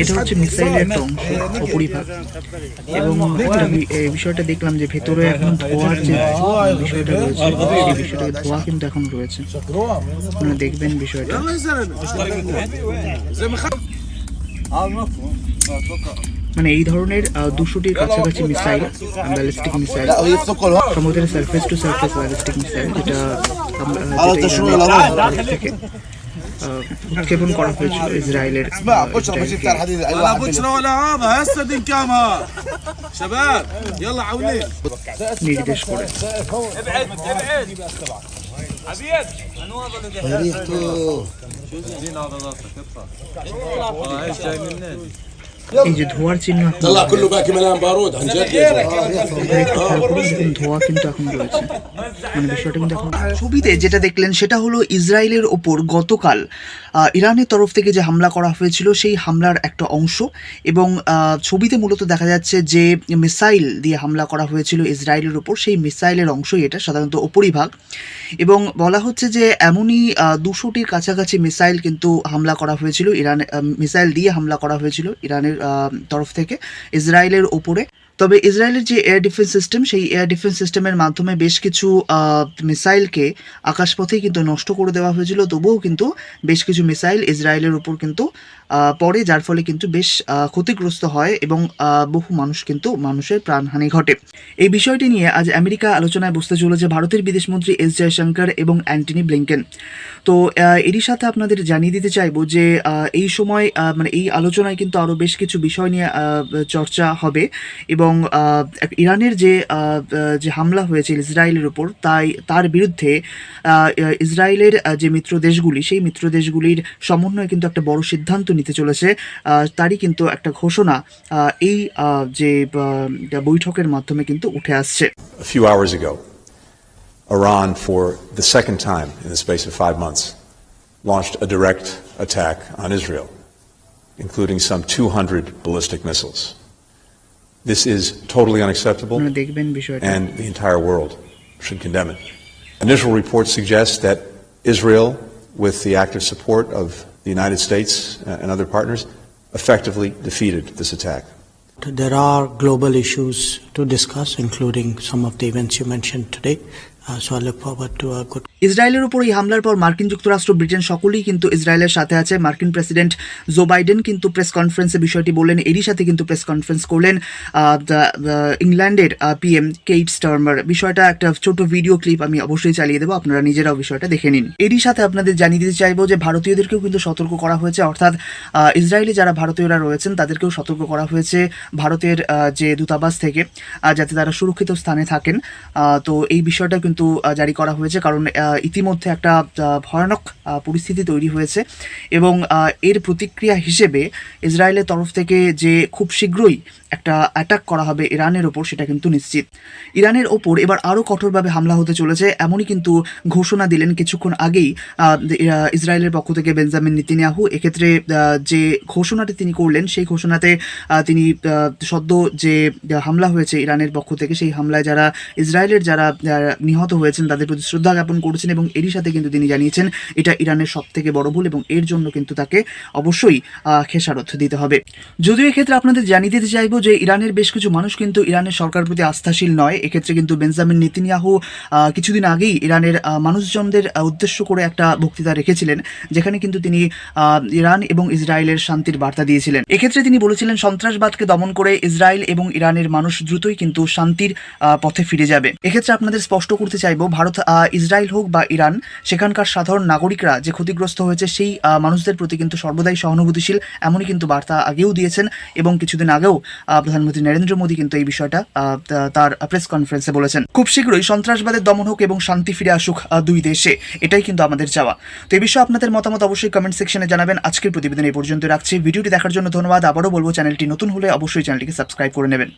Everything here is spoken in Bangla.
এটা হচ্ছে মিসাইলের একটা অংশ পরিভাগ এবং এই বিষয়টা দেখলাম যে ভেতরে এখন ধোয়ার বিষয়টা রয়েছে। ধোয়া কিন্তু এখন রয়েছে আপনারা দেখবেন বিষয়টা। মানে এই ধরনের দুশোটির কাছাকাছি মিসাইল ব্যালিস্টিক মিসাইল لا يفتكوا الهواء সম্ভবত surface to surface ballistic missile যেটা আমরা- على যেটা تشويه ইরানের الأرض. তরফ থেকে আহ, উৎক্ষেপণ করা হয়েছিল ইসরায়েলের اسمع আহ, بشرب بجيب ইসরায়েলকে। تاع الحديد اي ولا واحد এই যে ধোয়ার চিহ্ন ধোয়া কিন্তু এখন রয়েছে। মানে ছবিতে যেটা দেখলেন সেটা হলো ইসরায়েলের ওপর গতকাল ইরানের তরফ থেকে যে হামলা করা হয়েছিল সেই হামলার একটা অংশ এবং ছবিতে মূলত দেখা যাচ্ছে যে মিসাইল দিয়ে হামলা করা হয়েছিল ইসরায়েলের ওপর সেই মিসাইলের অংশই এটা সাধারণত ওপরিভাগ এবং বলা হচ্ছে যে এমনই দুশোটির কাছাকাছি মিসাইল কিন্তু হামলা করা হয়েছিল ইরান মিসাইল দিয়ে হামলা করা হয়েছিল ইরানের তরফ থেকে ইসরায়েলের ওপরে তবে ইসরায়েলের যে এয়ার ডিফেন্স সিস্টেম সেই এয়ার ডিফেন্স সিস্টেমের মাধ্যমে বেশ কিছু মিসাইলকে আকাশপথেই কিন্তু নষ্ট করে দেওয়া হয়েছিল। তবুও কিন্তু বেশ কিছু মিসাইল ইসরায়েলের উপর কিন্তু পড়ে, যার ফলে কিন্তু বেশ ক্ষতিগ্রস্ত হয় এবং বহু মানুষ কিন্তু মানুষের প্রাণহানি ঘটে। এই বিষয়টি নিয়ে আজ আমেরিকা আলোচনায় বসতে চলেছে ভারতের বিদেশমন্ত্রী এস জয়শঙ্কর এবং অ্যান্টনি ব্লিংকেন। তো এরই সাথে আপনাদের জানিয়ে দিতে চাইব যে এই সময় মানে এই আলোচনায় কিন্তু আরও বেশ কিছু বিষয় নিয়ে চর্চা হবে এবং এক- ইরানের যে যে হামলা হয়েছে ইসরায়েলের উপর তাই তার বিরুদ্ধে ইসরায়েলের যে মিত্র দেশগুলি সেই মিত্র দেশগুলির সমন্বয়ে কিন্তু একটা বড় সিদ্ধান্ত নিতে চলেছে তারই কিন্তু একটা ঘোষণা এই যে বৈঠকের মাধ্যমে কিন্তু উঠে আসছে Iran, for the second time in the space of five months, launched a direct attack on Israel, including some 200 ballistic missiles. This is totally unacceptable, and the entire world should condemn it. Initial reports suggest that Israel, with the active support of the United States uh, and other partners, effectively defeated this attack. There are global issues to discuss, including some of the events you mentioned today. ইসরায়েলের উপর এই হামলার পর মার্কিন যুক্তরাষ্ট্র, ব্রিটেন সকলেই কিন্তু ইসরায়েলের সাথে আছে। মার্কিন প্রেসিডেন্ট জো বাইডেন কিন্তু প্রেস কনফারেন্সে বিষয়টি বললেন এরই সাথে কিন্তু প্রেস কনফারেন্স করলেন ইংল্যান্ডের পিএম কেইট স্টার্মার। বিষয়টা একটা ছোট ভিডিও ক্লিপ আমি অবশ্যই চালিয়ে দেবো, আপনারা নিজেরাও বিষয়টা দেখে নিন। এরই সাথে আপনাদের জানিয়ে দিতে চাইব যে ভারতীয়দেরকেও কিন্তু সতর্ক করা হয়েছে, অর্থাৎ ইসরায়েলে যারা ভারতীয়রা রয়েছেন, তাদেরকেও সতর্ক করা হয়েছে ভারতের যে দূতাবাস থেকে যাতে তারা সুরক্ষিত স্থানে থাকেন। তো এই বিষয়টা কিন্তু আহ, জারি করা হয়েছে কারণ ইতিমধ্যে একটা ভয়ানক পরিস্থিতি তৈরি হয়েছে এবং এর প্রতিক্রিয়া হিসেবে ইসরায়েলের তরফ থেকে যে খুব শীঘ্রই একটা অ্যাটাক করা হবে ইরানের ওপর সেটা কিন্তু নিশ্চিত। ইরানের ওপর এবার আরও কঠোরভাবে হামলা হতে চলেছে এমনই কিন্তু ঘোষণা দিলেন কিছুক্ষণ আগেই ইসরায়েলের পক্ষ থেকে বেঞ্জামিন নিতিনিয়াহু। এক্ষেত্রে যে ঘোষণাটি তিনি করলেন সেই ঘোষণাতে তিনি সদ্য যে হামলা হয়েছে ইরানের পক্ষ থেকে সেই হামলায় যারা ইসরায়েলের যারা আহ, নিহত হয়েছেন, তাদের প্রতি শ্রদ্ধা জ্ঞাপন করেছেন এবং এরই সাথে কিন্তু তিনি জানিয়েছেন, এটা ইরানের সব থেকে বড় ভুল এবং এর জন্য কিন্তু তাকে অবশ্যই খেসারত দিতে হবে। যদিও এক্ষেত্রে আপনাদের জানিয়ে দিতে চাইব যে ইরানের বেশ কিছু মানুষ কিন্তু ইরানের সরকার প্রতি আস্থাশীল নয়। এক্ষেত্রে কিন্তু বেঞ্জামিন নেতিনিয়াহু কিছুদিন আগেই ইরানের মানুষজনদের উদ্দেশ্য করে একটা বক্তৃতা রেখেছিলেন, যেখানে কিন্তু তিনি ইরান এবং ইসরায়েলের শান্তির বার্তা দিয়েছিলেন। এক্ষেত্রে তিনি বলেছিলেন, সন্ত্রাসবাদকে দমন করে ইসরায়েল এবং ইরানের মানুষ দ্রুতই কিন্তু শান্তির পথে ফিরে যাবে। এক্ষেত্রে আপনাদের স্পষ্ট করতে চাইব, ভারত ইসরায়েল হোক বা ইরান, সেখানকার সাধারণ নাগরিকরা যে ক্ষতিগ্রস্ত হয়েছে সেই মানুষদের প্রতি কিন্তু সর্বদাই সহানুভূতিশীল, এমনই কিন্তু বার্তা আগেও দিয়েছেন এবং কিছুদিন আগেও প্রধানমন্ত্রী নরেন্দ্র মোদী কিন্তু এই বিষয়টা তার প্রেস কনফারেন্সে বলেছেন। খুব শীঘ্রই সন্ত্রাসবাদের দমন হোক এবং শান্তি ফিরে আসুক দুই দেশে, এটাই কিন্তু আমাদের চাওয়া। তো এই বিষয়ে আপনাদের মতামত অবশ্যই কমেন্ট সেকশনে জানাবেন। আজকের প্রতিবেদন এই পর্যন্ত রাখছি। ভিডিওটি দেখার জন্য ধন্যবাদ। আবারও বলব, চ্যানেলটি নতুন হলে অবশ্যই চ্যানেলটিকে সাবস্ক্রাইব করে নেবেন।